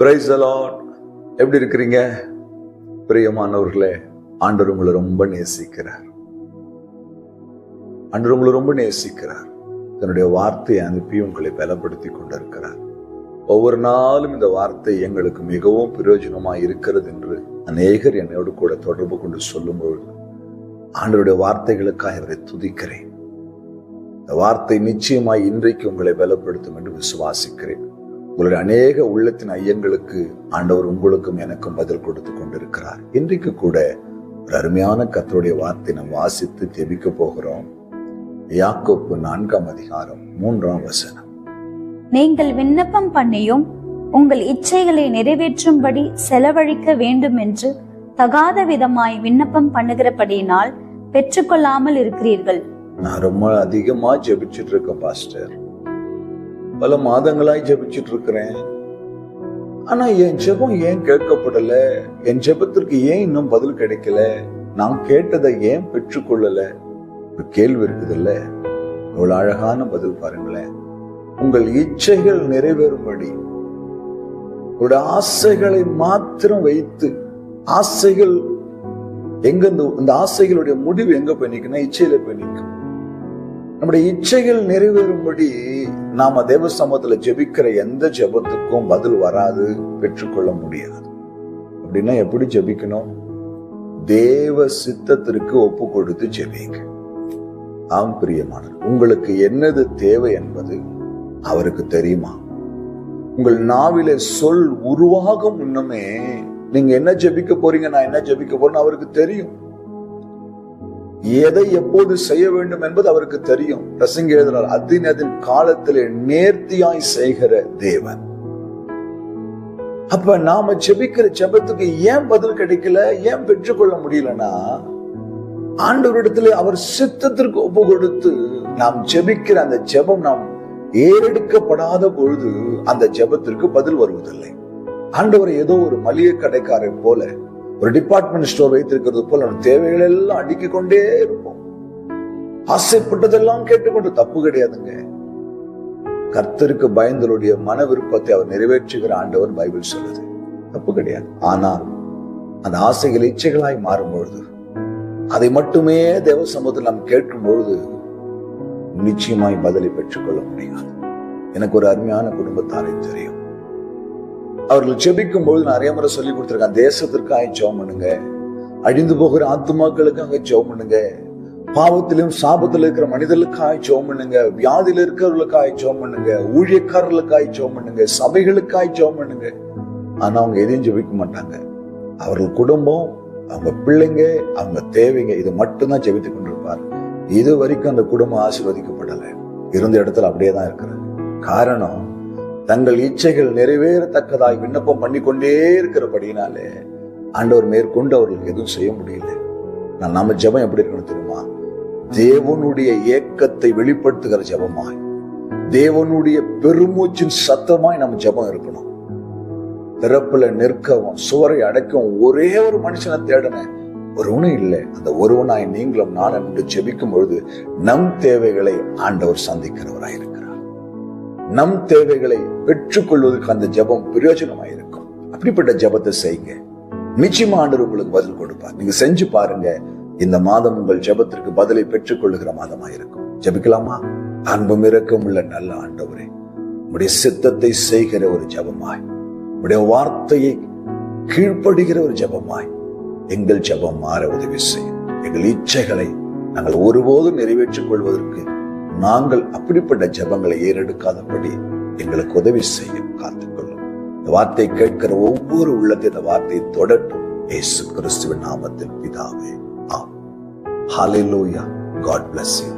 Price allot எப்படி இருக்கிறீங்க? பிரியமானவர்களே ஆண்டவர் உங்களை ரொம்ப நேசிக்கிறார். ஆண்டவர் உங்களை ரொம்ப நேசிக்கிறார். தன்னுடைய வார்த்தையை அனுப்பி உங்களை பலப்படுத்தி கொண்டிருக்கிறார். ஒவ்வொரு நாளும் இந்த வார்த்தை எங்களுக்கு மிகவும் பிரயோஜனமாக இருக்கிறது என்று அநேகர் என்னோடு கூட தொடர்பு கொண்டு சொல்லும் பொழுது ஆண்டவருடைய வார்த்தைகளுக்காக அவரை துதிக்கிறேன். இந்த வார்த்தை நிச்சயமாய் இன்றைக்கு உங்களை பலப்படுத்தும் என்று விசுவாசிக்கிறேன். உங்களுடைய அநேக உள்ளத்தின் ஐயங்களுக்கு ஆண்டவர் உங்களுக்கும் எனக்கும் பதில் கொடுத்து கொண்டிருக்கிறார். இன்றைக்கு கூட ஒரு அருமையான கத்தருடைய வார்த்தை நாம் வாசித்து ஜெபிக்க போகிறோம். யாக்கோப்பு நான்காம் அதிகாரம் மூன்றாம் வசனம். நீங்கள் விண்ணப்பம் பண்ணியும் உங்கள் இச்சைகளை நிறைவேற்றும்படி செலவழிக்க வேண்டும் என்று தகாத விதமாய் விண்ணப்பம் பண்ணுகிறபடியினால் பெற்றுக்கொள்ளாமல் இருக்கிறீர்கள். நான் ரொம்ப அதிகமா ஜெபிச்சுட்டு இருக்கேன் பாஸ்டர். பல மாதங்களாய் ஜெபிச்சுட்டு இருக்கிறேன் ஆனா என் ஜெபம் ஏன் கேட்கப்படல? என் ஜெபத்திற்கு ஏன் இன்னும் பதில் கிடைக்கல? நான் கேட்டதை ஏன் பெற்றுக்கொள்ளல? ஒரு கேள்வி இருக்குதுல்ல? இவ்வளவு அழகான பதில் பாருங்களேன். உங்கள் இச்சைகள் நிறைவேறும்படி. உங்களுடைய ஆசைகளை மாத்திரம் வைத்து ஆசைகள் எங்க இந்த ஆசைகளுடைய முடிவு எங்க போய் நிற்கும்னா இச்சையில போய் நிற்கும் நம்முடைய இச்சைகள் நிறைவேறும்படி நாம தேவ சமூகத்துல ஜெபிக்கிற எந்த ஜெபத்துக்கும் பதில் வராது பெற்றுக்கொள்ள முடியாது. அப்படின்னா எப்படி ஜெபிக்கணும்? தேவ சித்தத்திற்கு ஒப்பு கொடுத்து ஜெபிங்க. ஆம் பிரியமானவர் உங்களுக்கு என்னது தேவை என்பது அவருக்கு தெரியுமா? உங்கள் நாவிலே சொல் உருவாகும் முன்னமே நீங்க என்ன ஜெபிக்க போறீங்க நான் என்ன ஜெபிக்க போறேன்னு அவருக்கு தெரியும். எதை எப்போது செய்ய வேண்டும் என்பது அவருக்கு தெரியும். பிரசங்க எழுதினார் அதின் அதின் காலத்திலே நேர்த்தியாய் செய்கிற தேவன். அப்ப நாம ஜெபிக்கிற ஜெபத்துக்கு ஏன் பதில் கிடைக்கல? ஏன் பெற்றுக்கொள்ள முடியலன்னா ஆண்டவரிடத்துல அவர் சித்தத்திற்கு ஒப்பு கொடுத்து நாம் ஜெபிக்கிற அந்த ஜெபம் நாம் ஏறெடுக்கப்படாத பொழுது அந்த ஜெபத்திற்கு பதில் வருவதில்லை. ஆண்டவர் ஏதோ ஒரு மளிகை கடைக்காரன் போல ஒரு டிபார்ட்மெண்ட் ஸ்டோர் வைத்திருக்கிறது போல நம்ம தேவைகள் எல்லாம் அடுக்கிக் கொண்டே இருப்போம். ஆசைப்பட்டதெல்லாம் கேட்டுக்கொண்டு தப்பு கிடையாதுங்க. கர்த்தருக்கு பயந்தருடைய மன விருப்பத்தை அவர் நிறைவேற்றுகிற ஆண்டவர் பைபிள் சொல்லுது. தப்பு கிடையாது. ஆனால் அந்த ஆசைகள் இச்சைகளாய் மாறும்பொழுது அதை மட்டுமே தேவ சமூகத்தில் நாம் கேட்கும் பொழுது நிச்சயமாய் பதிலை பெற்றுக்கொள்ள முடியாது. எனக்கு ஒரு அருமையான குடும்பத்தாரை தெரியும். அவர்கள் ஜெபிக்கும் பொழுது நிறைய முறை சொல்லி கொடுத்திருக்காங்க தேசத்திற்காக ஜெபம் பண்ணுங்க. அழிந்து போகிற ஆத்துமாக்களுக்காக ஜெபம் பண்ணுங்க. பாவத்திலும் சாபத்தில் இருக்கிற மனிதர்களுக்காக ஜெபம் பண்ணுங்க. வியாதியில் இருக்கிறவர்களுக்காக ஜெபம் பண்ணுங்க. ஊழியக்காரர்களுக்காக ஜெபம் பண்ணுங்க. சபைகளுக்காக ஜெபம் பண்ணுங்க. ஆனா அவங்க எதையும் ஜெபிக்க மாட்டாங்க. அவர்கள் குடும்பம் அவங்க பிள்ளைங்க அவங்க தேவைங்க இது மட்டும்தான் ஜெபித்து கொண்டிருப்பார். இது வரைக்கும் அந்த குடும்பம் ஆசீர்வதிக்கப்படலை. இருந்த இடத்துல அப்படியே தான் இருக்கிறது காரணம் தங்கள் இச்சைகள் நிறைவேறத்தக்கதாய் விண்ணப்பம் பண்ணிக்கொண்டே இருக்கிறபடினாலே ஆண்டவர் மேற்கொண்டு அவர்களுக்கு எதுவும் செய்ய முடியல. நான் நம்ம ஜெபம் எப்படி இருக்கணும் தெரியுமா? தேவனுடைய ஏக்கத்தை வெளிப்படுத்துகிற ஜெபமாய். தேவனுடைய பெருமூச்சின் சத்தமாய் நம்ம ஜெபம் இருக்கணும். திறப்புல நிற்கவும் சுவரை அடைக்கவும் ஒரே ஒரு மனுஷனை தேடினேன் ஒருவனும் இல்லை. அந்த ஒருவனாய் நீங்களும் நான் என்று ஜெபிக்கும் பொழுது நம் தேவைகளை ஆண்டவர் சந்திக்கிறவராய் நம் தேவைகளை பெற்றுக்கொள்வதற்கு அந்த ஜெபம் பிரயோஜனமாக இருக்கும் அப்படிப்பட்ட ஜெபத்தை செய்யுங்க. நிச்சயமா ஆண்டவர் உங்களுக்கு பதில் கொடுப்பார். நீங்க செஞ்சு பாருங்க. இந்த மாதம் உங்கள் ஜெபத்திற்கு பதிலை பெற்றுக் கொள்ளுகிற மாதமா இருக்கும் ஜபிக்கலாமா? அன்பும் இரக்கம் உள்ள நல்ல ஆண்டவரே உடைய சித்தத்தை செய்கிற ஒரு ஜெபமாய் உடைய வார்த்தையை கீழ்ப்படுகிற ஒரு ஜெபமாய் எங்கள் ஜெபம் மாற உதவி செய்யும். எங்கள் இச்சைகளை நாங்கள் ஒருபோதும் நிறைவேற்றிக் கொள்வதற்கு நாங்கள் அப்படிப்பட்ட ஜெபங்களை ஏறெடுக்காதபடி எங்களுக்கு உதவி செய்யும் காத்துக்கொள்ளும். இந்த வார்த்தை கேட்கிற ஒவ்வொரு உள்ளத்தை இந்த வார்த்தையை தொடட்டும் இயேசு கிறிஸ்துவின் நாமத்தில் பிதாவே ஆம் ஹalleluya God bless you.